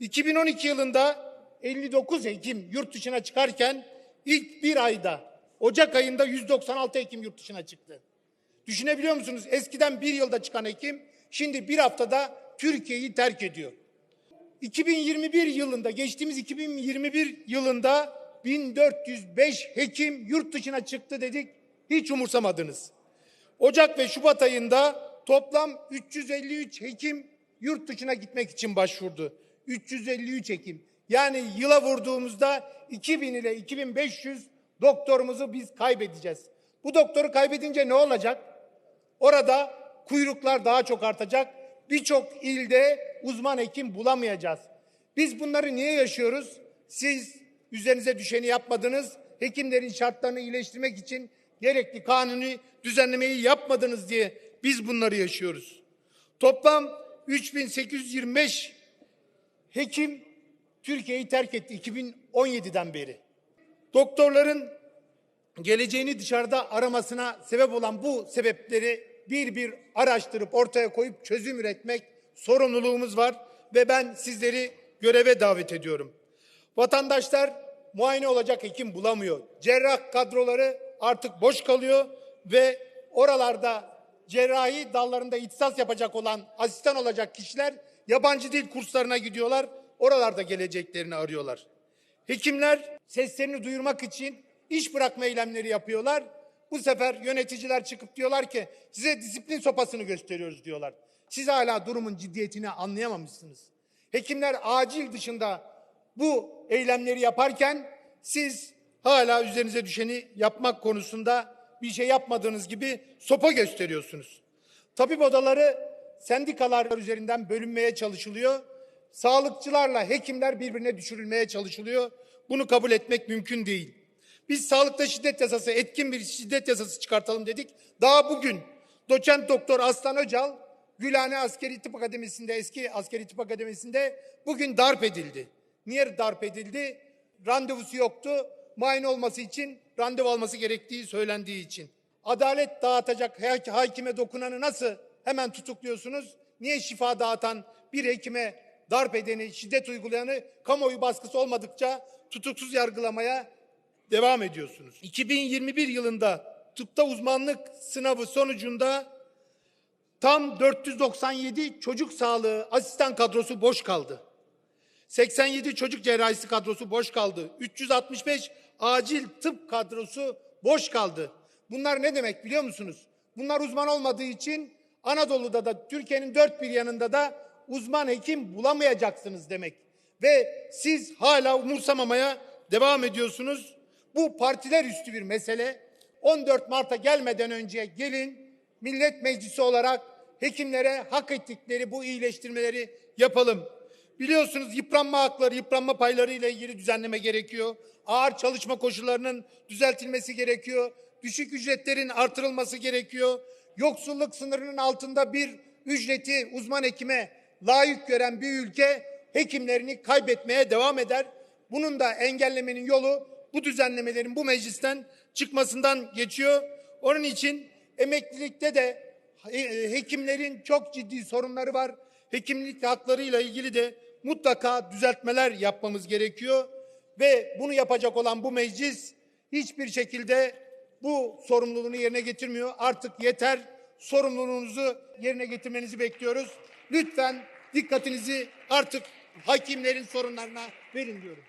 2012 yılında 59 hekim yurt dışına çıkarken ilk bir ayda Ocak ayında 196 hekim yurt dışına çıktı. Düşünebiliyor musunuz? Eskiden bir yılda çıkan hekim şimdi bir haftada Türkiye'yi terk ediyor. 2021 yılında geçtiğimiz 2021 yılında 1405 hekim yurt dışına çıktı dedik. Hiç umursamadınız. Ocak ve Şubat ayında toplam 353 hekim yurt dışına gitmek için başvurdu. 353 hekim. Yani yıla vurduğumuzda 2000 ile 2500 doktorumuzu biz kaybedeceğiz. Bu doktoru kaybedince ne olacak? Orada kuyruklar daha çok artacak. Birçok ilde uzman hekim bulamayacağız. Biz bunları niye yaşıyoruz? Siz üzerinize düşeni yapmadınız. Hekimlerin şartlarını iyileştirmek için gerekli kanuni düzenlemeyi yapmadınız diye biz bunları yaşıyoruz. Toplam 3825 hekim Türkiye'yi terk etti 2017'den beri. Doktorların geleceğini dışarıda aramasına sebep olan bu sebepleri bir bir araştırıp ortaya koyup çözüm üretmek sorumluluğumuz var ve ben sizleri göreve davet ediyorum. Vatandaşlar muayene olacak hekim bulamıyor. Cerrah kadroları artık boş kalıyor ve oralarda cerrahi dallarında ihtisas yapacak olan, asistan olacak kişiler yabancı dil kurslarına gidiyorlar. Oralarda geleceklerini arıyorlar. Hekimler seslerini duyurmak için iş bırakma eylemleri yapıyorlar. Bu sefer yöneticiler çıkıp diyorlar ki size disiplin sopasını gösteriyoruz diyorlar. Siz hala durumun ciddiyetini anlayamamışsınız. Hekimler acil dışında bu eylemleri yaparken siz hala üzerinize düşeni yapmak konusunda bir şey yapmadığınız gibi sopa gösteriyorsunuz. Tabip odaları sendikalar üzerinden bölünmeye çalışılıyor. Sağlıkçılarla hekimler birbirine düşürülmeye çalışılıyor. Bunu kabul etmek mümkün değil. Biz sağlıkta şiddet yasası, etkin bir şiddet yasası çıkartalım dedik. Daha bugün doçent doktor Aslan Öcal, Gülhane Askeri Tıp Akademisi'nde, eski Askeri Tıp Akademisi'nde bugün darp edildi. Niye darp edildi? Randevusu yoktu. Muayene olması için randevu alması gerektiği söylendiği için. Adalet dağıtacak ha- hakime dokunanı nasıl hemen tutukluyorsunuz? Niye şifa dağıtan bir hekime darp edeni, şiddet uygulayanı kamuoyu baskısı olmadıkça tutuksuz yargılamaya devam ediyorsunuz. 2021 yılında tıpta uzmanlık sınavı sonucunda tam 497 çocuk sağlığı asistan kadrosu boş kaldı. 87 çocuk cerrahisi kadrosu boş kaldı. 365 acil tıp kadrosu boş kaldı. Bunlar ne demek biliyor musunuz? Bunlar uzman olmadığı için Anadolu'da da Türkiye'nin dört bir yanında da uzman hekim bulamayacaksınız demek. Ve siz hala umursamamaya devam ediyorsunuz. Bu partiler üstü bir mesele. 14 Mart'a gelmeden önce gelin millet meclisi olarak hekimlere hak ettikleri bu iyileştirmeleri yapalım. Biliyorsunuz yıpranma hakları, yıpranma payları ile ilgili düzenleme gerekiyor. Ağır çalışma koşullarının düzeltilmesi gerekiyor. Düşük ücretlerin artırılması gerekiyor. Yoksulluk sınırının altında bir ücreti uzman hekime layık gören bir ülke hekimlerini kaybetmeye devam eder. Bunun da engellemenin yolu bu düzenlemelerin bu meclisten çıkmasından geçiyor. Onun için emeklilikte de e, e, hekimlerin çok ciddi sorunları var. Hekimlik haklarıyla ilgili de mutlaka düzeltmeler yapmamız gerekiyor ve bunu yapacak olan bu meclis hiçbir şekilde bu sorumluluğunu yerine getirmiyor. Artık yeter. Sorumluluğunuzu yerine getirmenizi bekliyoruz. Lütfen dikkatinizi artık hakimlerin sorunlarına verin diyorum.